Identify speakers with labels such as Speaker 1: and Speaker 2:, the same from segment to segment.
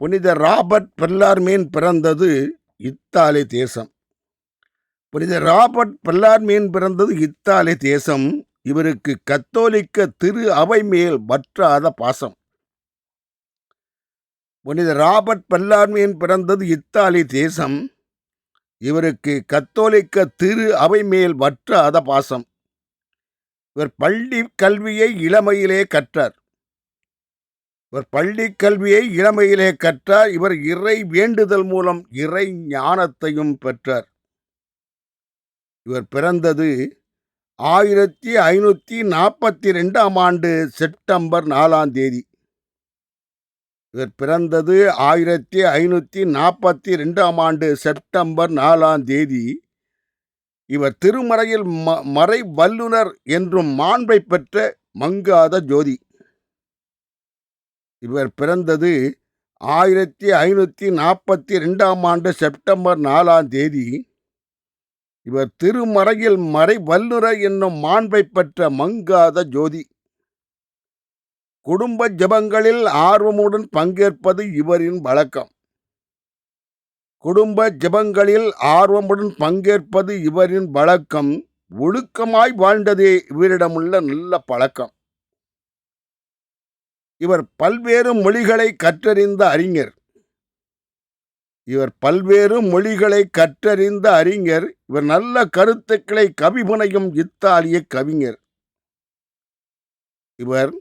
Speaker 1: புனித ராபர்ட் பெல்லார்மீன் பிறந்தது இத்தாலி தேசம். புனித ராபர்ட் பெல்லார்மீன் பிறந்தது இத்தாலி தேசம். இவருக்கு கத்தோலிக்க திரு அவை மேல் வற்றாத பாசம். புனித ராபர்ட் பெல்லார்மீன் பிறந்தது இத்தாலி தேசம். இவருக்கு கத்தோலிக்க திரு அவை மேல் வற்றாத பாசம். இவர் பள்ளி கல்வியை இளமையிலே கற்றார். இவர் பள்ளி கல்வியை இளமையிலே கற்றார். இவர் இறை வேண்டுதல் மூலம் இறை ஞானத்தையும் பெற்றார். இவர் பிறந்தது ஆயிரத்தி ஐநூற்றி நாற்பத்தி ரெண்டாம் ஆண்டு செப்டம்பர் நாலாம் தேதி. இவர் பிறந்தது ஆயிரத்தி ஐநூற்றி நாற்பத்தி ரெண்டாம் ஆண்டு செப்டம்பர் நாலாம் தேதி. இவர் திருமறையில் ம மறை வல்லுனர் என்றும் மாண்பை பெற்ற மங்காத ஜோதி. இவர் பிறந்தது ஆயிரத்தி ஐநூற்றி நாற்பத்தி ரெண்டாம் ஆண்டு செப்டம்பர் நாலாம் தேதி. இவர் திருமறையில் மறை வல்லுரை என்னும் மாண்பை பெற்ற மங்காத ஜோதி. குடும்ப ஜபங்களில் ஆர்வமுடன் பங்கேற்பது இவரின் வழக்கம். குடும்ப ஜபங்களில் ஆர்வமுடன் பங்கேற்பது இவரின் வழக்கம். ஒழுக்கமாய் வாழ்ந்ததே இவரிடமுள்ள நல்ல பழக்கம். இவர் பல்வேறு மொழிகளை கற்றறிந்த அறிஞர். இவர் பல்வேறு மொழிகளை கற்றறிந்த அறிஞர். இவர் நல்ல கருத்துக்களை கவிபுனையும் இத்தாலிய கவிஞர். இவர்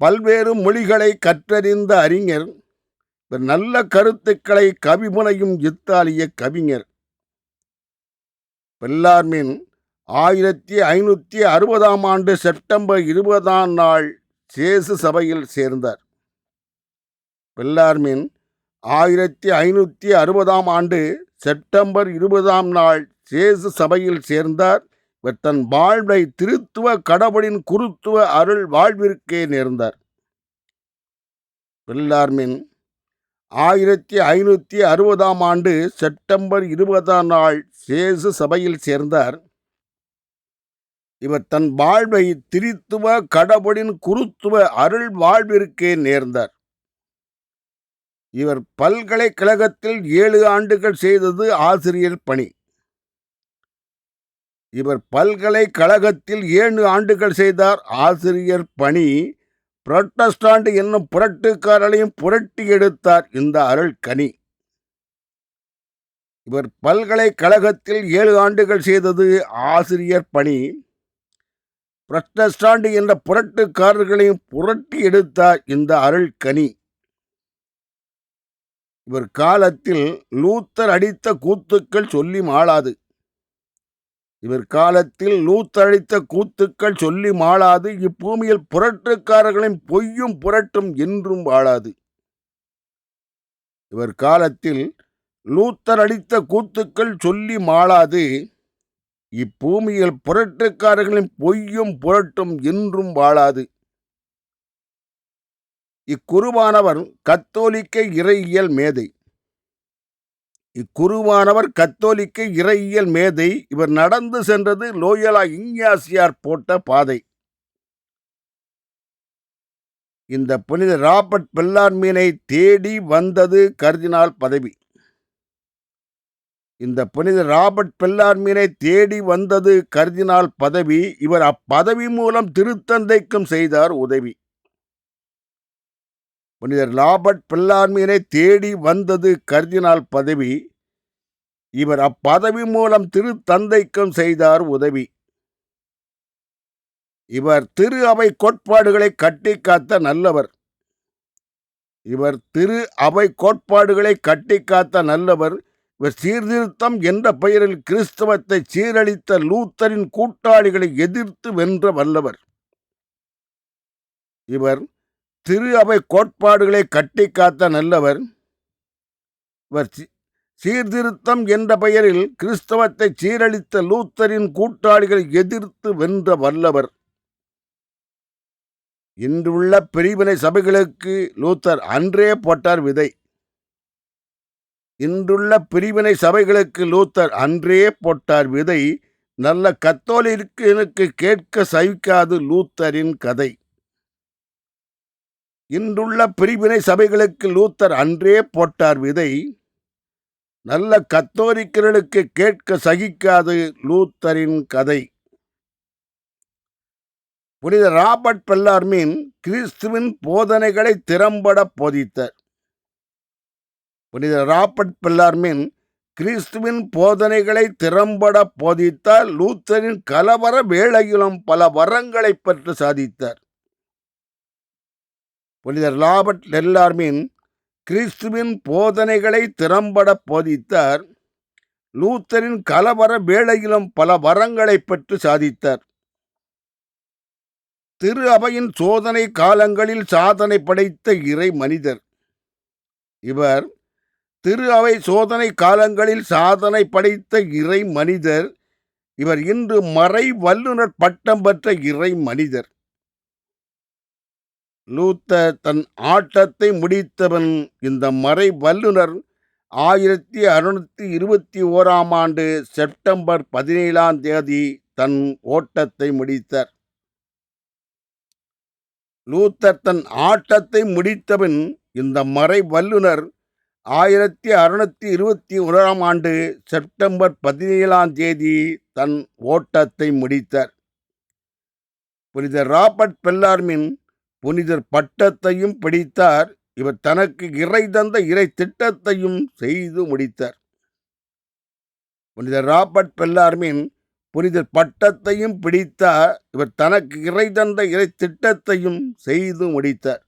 Speaker 1: பல்வேறு மொழிகளை கற்றறிந்த அறிஞர். இவர் நல்ல கருத்துக்களை கவிபுனையும் இத்தாலிய கவிஞர். பெல்லார்மின் ஆயிரத்தி ஐநூற்றி அறுபதாம் ஆண்டு செப்டம்பர் இருபதாம் நாள் சேசு சபையில் சேர்ந்தார். வெள்ளார்மின் ஆயிரத்தி ஐநூற்றி அறுபதாம் ஆண்டு செப்டம்பர் இருபதாம் நாள் சேசு சபையில் சேர்ந்தார். இவர் தன் வாழ்வை திருத்துவ கடவுளின் குருத்துவ அருள் வாழ்விற்கே நேர்ந்தார். வெள்ளார்மின் ஆயிரத்தி ஐநூற்றி அறுபதாம் ஆண்டு செப்டம்பர் இருபதாம் நாள் சேசு சபையில் சேர்ந்தார். இவர் தன் வாழ்வை திரித்துவ கடவுளின் குருத்துவ அருள் வாழ்விற்கே நேர்ந்தார். இவர் பல்கலைக்கழகத்தில் ஏழு ஆண்டுகள் செய்தது ஆசிரியர் பணி. இவர் பல்கலைக்கழகத்தில் ஏழு ஆண்டுகள் செய்தார் ஆசிரியர் பணி. புரட்டஸ்டாண்ட் என்னும் புரட்டுக்காரலையும் புரட்டி எடுத்தார் இந்த அருள் கனி. இவர் பல்கலைக்கழகத்தில் ஏழு ஆண்டுகள் செய்தது ஆசிரியர் பணி. புரட்டஸ்டாண்ட் என்ற புரட்டுக்காரர்களையும் புரட்டி எடுத்தார் இந்த அருள் கனி. இவர் காலத்தில் லூத்தர் அடித்த கூத்துக்கள் சொல்லி மாளாது. இவர் காலத்தில் லூத்தர் அடித்த கூத்துக்கள் சொல்லி மாளாது. இப்பூமியில் புரட்டுக்காரர்களின் பொய்யும் புரட்டும் என்றும் வாழாது. இவர் காலத்தில் லூத்தர் அடித்த கூத்துக்கள் சொல்லி மாளாது. இப்பூமியில் புரட்டுக்காரர்களின் பொய்யும் புரட்டும் என்றும் வாழாது. இக்குருவானவர் கத்தோலிக்க இறையியல் மேதை. இக்குருவானவர் கத்தோலிக்க இறையியல் மேதை. இவர் நடந்து சென்றது லோயலா இஞ்ஞாசியார் போட்ட பாதை. இந்த புனித ராபர்ட் பெல்லார்மீனை தேடி வந்தது கர்தினால் பதவி. இந்த புனித ராபர்ட் பெல்லார்மீனை தேடி வந்தது கர்தினால் பதவி இவர் அப்பதவி மூலம் திருத்தந்தைக்கும் செய்தார் உதவி. புனிதர் ராபர்ட் பெல்லார்மீனை தேடி வந்தது கர்தினால் பதவி இவர் அப்பதவி மூலம் திருத்தந்தைக்கும் செய்தார் உதவி. இவர் திரு அவை கோட்பாடுகளை கட்டி காத்த நல்லவர். இவர் திரு அவை கோட்பாடுகளை கட்டி காத்த நல்லவர். சீர்திருத்தம் என்ற பெயரில் கிறிஸ்தவத்தை சீரழித்த லூத்தரின் கூட்டாளிகளை எதிர்த்து வென்ற வல்லவர். இவர் திரு அவை கோட்பாடுகளை கட்டி காத்த நல்லவர். இவர் சீர்திருத்தம் என்ற பெயரில் கிறிஸ்தவத்தை சீரழித்த லூத்தரின் கூட்டாளிகளை எதிர்த்து வென்ற வல்லவர். இன்றுள்ள பிரிவினை சபைகளுக்கு லூத்தர் அன்றே போட்டார் விதை. இன்றுள்ள பிரிவினை சபைகளுக்கு லூத்தர் அன்றே போட்டார் விதை. நல்ல கத்தோலிற்கு எனக்கு கேட்க சகிக்காது லூத்தரின் கதை. இன்றுள்ள பிரிவினை சபைகளுக்கு லூத்தர் அன்றே போட்டார் விதை. நல்ல கத்தோலிக்கர்களுக்கு கேட்க சகிக்காது லூத்தரின் கதை. புனித ராபர்ட் பெல்லார்மின் கிறிஸ்துவின் போதனைகளை திறம்பட போதித்தார். புனித ராபர்ட் பெல்லார்மின் கிறிஸ்துவின் போதனைகளை திறம்பட போதித்தார். லூத்தரின் கலவர வேளையிலும் பல வரங்களை பெற்று சாதித்தார். புனிதர் ராபர்ட் லெல்லார்மின் கிறிஸ்துவின் போதனைகளை திறம்பட போதித்தார். லூத்தரின் கலவர வேளையிலும் பல வரங்களை பெற்று சாதித்தார். திரு அவையின் சோதனை காலங்களில் சாதனை படைத்த இறை மனிதர். இவர் திரு அவை சோதனை காலங்களில் சாதனை படைத்த இறை மனிதர். இவர் இன்று மறை வல்லுனர் பட்டம் பெற்ற இறை மனிதர். லூத்தர் தன் ஆட்டத்தை முடித்தவன் இந்த மறை வல்லுநர் ஆயிரத்தி அறுநூத்தி இருபத்தி ஓராம் ஆண்டு செப்டம்பர் பதினேழாம் தேதி தன் ஓட்டத்தை முடித்தார். லூத்தர் தன் ஆட்டத்தை முடித்தவன் இந்த மறை வல்லுனர் ஆயிரத்தி அறுநூத்தி இருபத்தி ஓராம் ஆண்டு செப்டம்பர் பதினேழாம் தேதி தன் ஓட்டத்தை முடித்தார். புனித ராபர்ட் பெல்லார்மின் புனிதர் பட்டத்தையும் பிடித்தார். இவர் தனக்கு இறை தந்த இறை திட்டத்தையும் செய்து முடித்தார். புனித ராபர்ட் பெல்லார்மின் புனிதர் பட்டத்தையும் பிடித்தார். இவர் தனக்கு இறை தந்த இறை திட்டத்தையும் செய்து முடித்தார்.